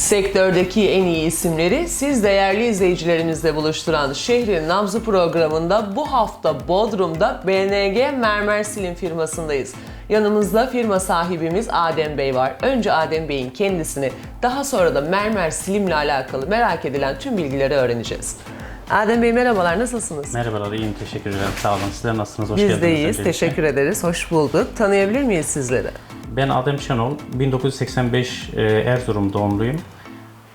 Sektördeki en iyi isimleri siz değerli izleyicilerimizle buluşturan Şehrin Nabzı programında bu hafta Bodrum'da BNG Mermer Silim firmasındayız. Yanımızda firma sahibimiz Adem Bey var. Önce Adem Bey'in kendisini, daha sonra da mermer silimle alakalı merak edilen tüm bilgileri öğreneceğiz. Adem Bey merhabalar, nasılsınız? Merhabalar, iyiyim. Teşekkür ederim. Sağ olun. Sizler nasılsınız? Hoş Biz geldiniz. de iyiyiz, öncelikle. teşekkür ederiz. Hoş bulduk. Tanıyabilir miyiz sizleri? Ben Adem Şenol. 1985 e, Erzurum doğumluyum.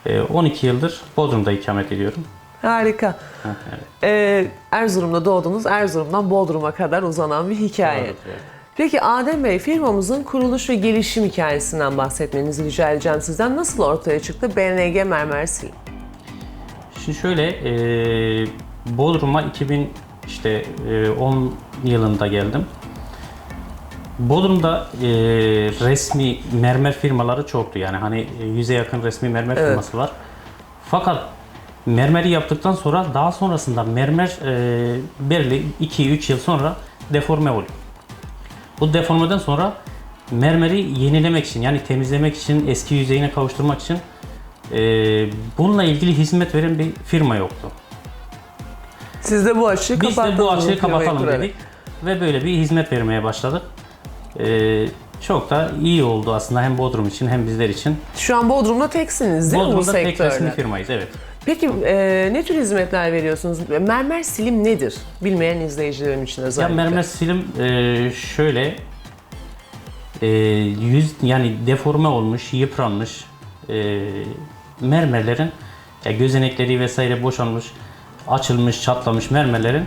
E, 12 yıldır Bodrum'da ikamet ediyorum. Harika. Ha, evet. Ee, Erzurum'da doğdunuz. Erzurum'dan Bodrum'a kadar uzanan bir hikaye. Evet. Peki Adem Bey, firmamızın kuruluş ve gelişim hikayesinden bahsetmenizi rica edeceğim sizden. Nasıl ortaya çıktı BNG Mermer Sil? Şimdi şöyle, e, Bodrum'a 2000 işte e, 10 yılında geldim. Bodrum'da e, resmi mermer firmaları çoktu. Yani hani yüze yakın resmi mermer Evet. firması var. Fakat mermeri yaptıktan sonra daha sonrasında mermer e, belli 2-3 yıl sonra deforme oluyor. Bu deformeden sonra mermeri yenilemek için yani temizlemek için eski yüzeyine kavuşturmak için e, bununla ilgili hizmet veren bir firma yoktu. Siz de bu açığı Biz de bu açığı firmayı kapatalım kurarak. dedik ve böyle bir hizmet vermeye başladık. E, çok da iyi oldu aslında hem Bodrum için hem bizler için. Şu an Bodrum'da teksiniz değil mi bu Bodrum'da tek resmi sektörde? firmayız evet. Peki e, ne tür hizmetler veriyorsunuz? Mermer silim nedir? Bilmeyen izleyicilerim için Ya özellikle. mermer silim e, şöyle e, yüz yani deforme olmuş, yıpranmış e, mermerlerin ya gözenekleri vesaire boşalmış, açılmış, çatlamış mermerlerin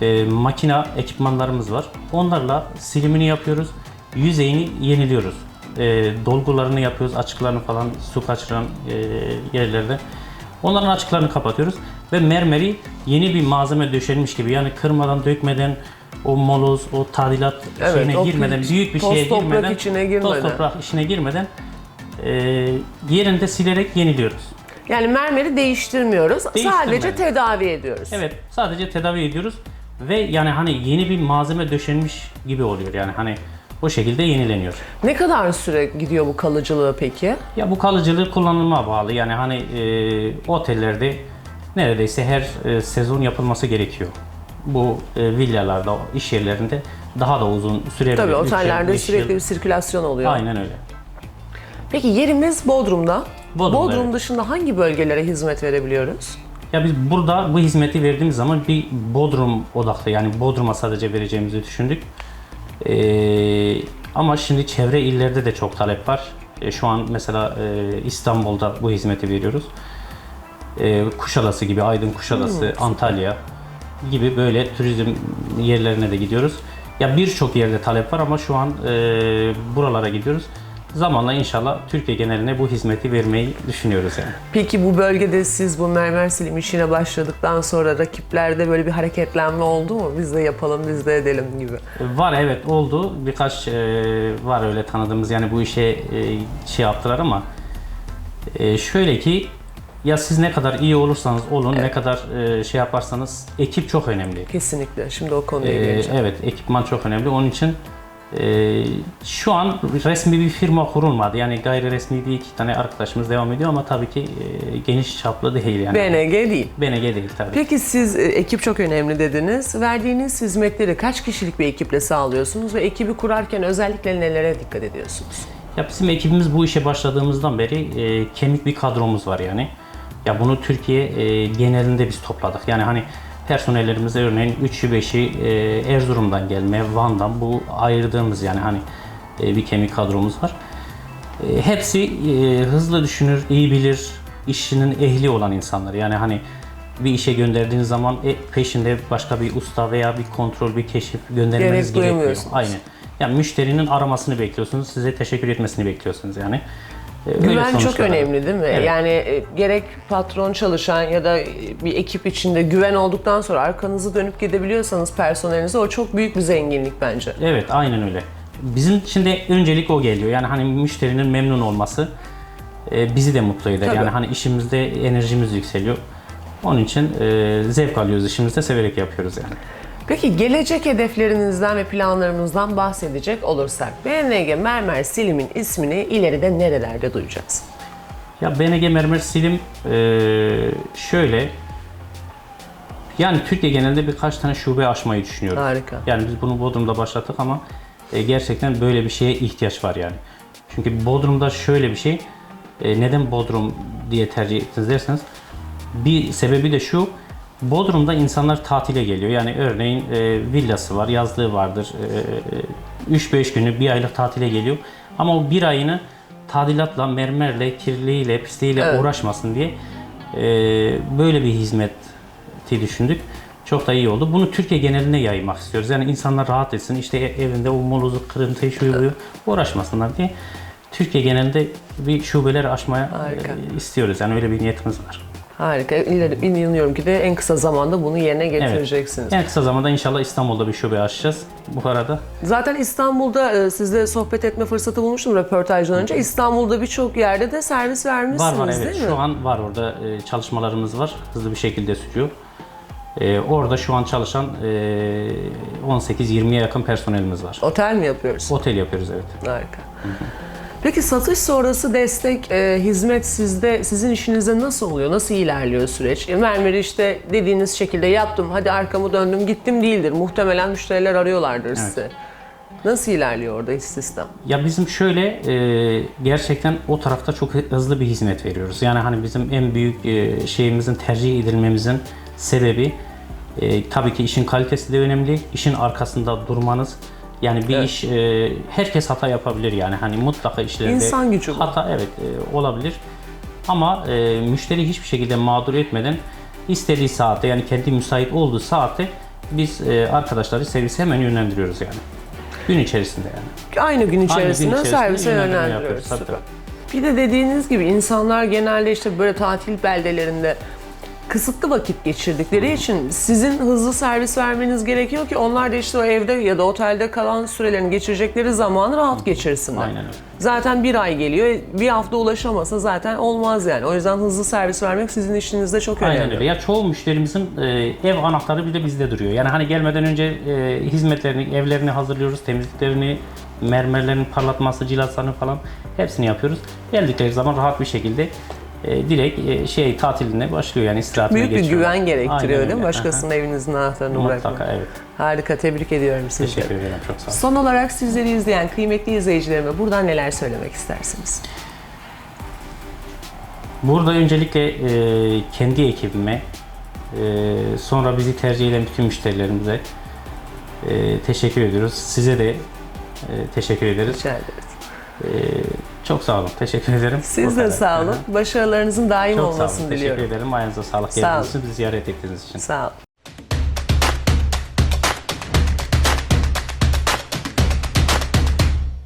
e, makina ekipmanlarımız var. Onlarla silimini yapıyoruz, yüzeyini yeniliyoruz. E, dolgularını yapıyoruz, açıklarını falan su kaçıran e, yerlerde. Onların açıklarını kapatıyoruz ve mermeri yeni bir malzeme döşenmiş gibi yani kırmadan, dökmeden, o moloz, o tadilat Evet, şeyine o girmeden, büyük bir toz şeye girmeden, içine girmeden. toz toprak içine girmeden e, yerinde silerek yeniliyoruz. Yani mermeri değiştirmiyoruz. Sadece tedavi ediyoruz. Evet, sadece tedavi ediyoruz ve yani hani yeni bir malzeme döşenmiş gibi oluyor yani hani o şekilde yenileniyor. Ne kadar süre gidiyor bu kalıcılığı peki? Ya bu kalıcılığı kullanıma bağlı. Yani hani e, otellerde neredeyse her e, sezon yapılması gerekiyor. Bu e, villalarda, iş yerlerinde daha da uzun sürebilir. Tabii Üç yıl, otellerde beş sürekli yıl. bir sirkülasyon oluyor. Aynen öyle. Peki yerimiz Bodrum'da. Bodrum'da, Bodrum evet. dışında hangi bölgelere hizmet verebiliyoruz? Ya biz burada bu hizmeti verdiğimiz zaman bir Bodrum odaklı yani Bodrum'a sadece vereceğimizi düşündük. Ee, ama şimdi çevre illerde de çok talep var. E, şu an mesela e, İstanbul'da bu hizmeti veriyoruz. E, Kuşadası gibi, Aydın Kuşadası, Antalya gibi böyle turizm yerlerine de gidiyoruz. Ya birçok yerde talep var ama şu an e, buralara gidiyoruz. Zamanla inşallah Türkiye geneline bu hizmeti vermeyi düşünüyoruz yani. Peki bu bölgede siz bu mermer silim işine başladıktan sonra rakiplerde böyle bir hareketlenme oldu mu? Biz de yapalım, biz de edelim gibi. Var evet oldu. Birkaç e, var öyle tanıdığımız yani bu işe e, şey yaptılar ama e, şöyle ki ya siz ne kadar iyi olursanız olun, ne kadar e, şey yaparsanız ekip çok önemli. Kesinlikle. Şimdi o konuya E, geleceğim. evet ekipman çok önemli. Onun için e, şu an resmi bir firma kurulmadı. Yani gayri resmi bir iki tane arkadaşımız devam ediyor ama tabii ki e, geniş çaplı değil yani. BNG değil. BNG değil tabii. Peki siz e, ekip çok önemli dediniz. Verdiğiniz hizmetleri kaç kişilik bir ekiple sağlıyorsunuz ve ekibi kurarken özellikle nelere dikkat ediyorsunuz? Ya bizim ekibimiz bu işe başladığımızdan beri e, kemik bir kadromuz var yani. Ya bunu Türkiye e, genelinde biz topladık. Yani hani personellerimize örneğin 3'ü 5'i e, Erzurum'dan gelme, Van'dan bu ayırdığımız yani hani e, bir kemik kadromuz var. E, hepsi e, hızlı düşünür, iyi bilir, işinin ehli olan insanlar. Yani hani bir işe gönderdiğiniz zaman e, peşinde başka bir usta veya bir kontrol, bir keşif göndermeniz Gerek gerekiyor. duymuyorsunuz. Aynen. Yani müşterinin aramasını bekliyorsunuz, size teşekkür etmesini bekliyorsunuz yani. E, öyle Güven çok önemli değil mi? Evet. Yani e, gerek patron çalışan ya da e, bir ekip içinde güven olduktan sonra arkanızı dönüp gidebiliyorsanız personelinize o çok büyük bir zenginlik bence. Evet, aynen öyle. Bizim de öncelik o geliyor. Yani hani müşterinin memnun olması e, bizi de mutlu eder. Tabii. Yani hani işimizde enerjimiz yükseliyor. Onun için e, zevk alıyoruz işimizde, severek yapıyoruz yani. Peki gelecek hedeflerinizden ve planlarınızdan bahsedecek olursak BNG Mermer Silim'in ismini ileride nerelerde duyacağız? Ya BNG mermer silim eee, şöyle yani Türkiye genelinde birkaç tane şube açmayı düşünüyoruz. Harika. Yani biz bunu Bodrum'da başlattık ama e, gerçekten böyle bir şeye ihtiyaç var yani. Çünkü Bodrum'da şöyle bir şey, e, neden Bodrum diye tercih ettiniz derseniz bir sebebi de şu, Bodrum'da insanlar tatile geliyor. Yani örneğin e, villası var, yazlığı vardır. E, 3-5 günü, bir aylık tatile geliyor. Ama o bir ayını tadilatla, mermerle, kirliliğiyle, pisliğiyle Evet. uğraşmasın diye e, böyle bir hizmeti düşündük. Çok da iyi oldu. Bunu Türkiye geneline yaymak istiyoruz. Yani insanlar rahat etsin. İşte e- evinde o molozu, kırıntıyı, şuyu buyu uğraşmasınlar diye. Türkiye genelinde bir şubeler açmaya Harika. e, istiyoruz. Yani öyle bir niyetimiz var. Harika. İnanıyorum ki de en kısa zamanda bunu yerine getireceksiniz. En kısa zamanda inşallah İstanbul'da bir şube açacağız. Bu arada Zaten İstanbul'da e, sizle sohbet etme fırsatı bulmuştum röportajdan önce. İstanbul'da birçok yerde de servis vermişsiniz var evet. değil mi? Şu an var orada e, çalışmalarımız var. Hızlı bir şekilde sürüyor. E, orada şu an çalışan e, 18-20'ye yakın personelimiz var. Otel mi yapıyoruz? Otel yapıyoruz evet. Harika. Peki satış sonrası destek, e, hizmet sizde, sizin işinizde nasıl oluyor? Nasıl ilerliyor süreç? E, mermeri işte dediğiniz şekilde yaptım, hadi arkamı döndüm, gittim değildir. Muhtemelen müşteriler arıyorlardır size. Nasıl ilerliyor orada sistem? Ya bizim şöyle e, gerçekten o tarafta çok hızlı bir hizmet veriyoruz. Yani hani bizim en büyük e, şeyimizin tercih edilmemizin sebebi e, tabii ki işin kalitesi de önemli. İşin arkasında durmanız. Yani bir Evet. iş e, herkes hata yapabilir yani hani mutlaka işlerde İnsan gücü bu. hata evet e, olabilir. Ama e, müşteri hiçbir şekilde mağdur etmeden istediği saatte yani kendi müsait olduğu saatte biz e, arkadaşları servise hemen yönlendiriyoruz yani. Gün içerisinde yani. Aynı gün içerisinde, içerisinde servise yönlendiriyoruz. tabii. Bir de dediğiniz gibi insanlar genelde işte böyle tatil beldelerinde kısıtlı vakit geçirdikleri için sizin hızlı servis vermeniz gerekiyor ki onlar da işte o evde ya da otelde kalan sürelerini geçirecekleri zamanı rahat geçirsinler. Aynen öyle. Zaten bir ay geliyor, bir hafta ulaşamasa zaten olmaz yani. O yüzden hızlı servis vermek sizin işinizde çok önemli. Aynen öyle. Ya çoğu müşterimizin e, ev anahtarı bile bizde duruyor. Yani hani gelmeden önce e, hizmetlerini, evlerini hazırlıyoruz, temizliklerini, mermerlerin parlatması, cilasını falan hepsini yapıyoruz. Geldikleri zaman rahat bir şekilde e, direkt e, şey tatiline başlıyor yani istirahatine Büyük bir geçiyor. güven gerektiriyor Aynen değil mi? öyle. Başkasının evinizin anahtarını bırakmak. Mutlaka evet. Harika, tebrik ediyorum sizi. Teşekkür ederim. Çok sağ olun. Son olarak sizleri izleyen kıymetli izleyicilerime buradan neler söylemek istersiniz? Burada öncelikle e, kendi ekibime, e, sonra bizi tercih eden bütün müşterilerimize e, teşekkür ediyoruz. Size de e, teşekkür ederiz. Rica ederiz. E, çok sağ olun. Teşekkür ederim. Siz de sağ olun. Başarılarınızın daim Çok sağ olmasını olun. diliyorum. Teşekkür ederim. Ayağınıza sağlık Sağ için, bizi ziyaret ettiğiniz için. Sağ olun.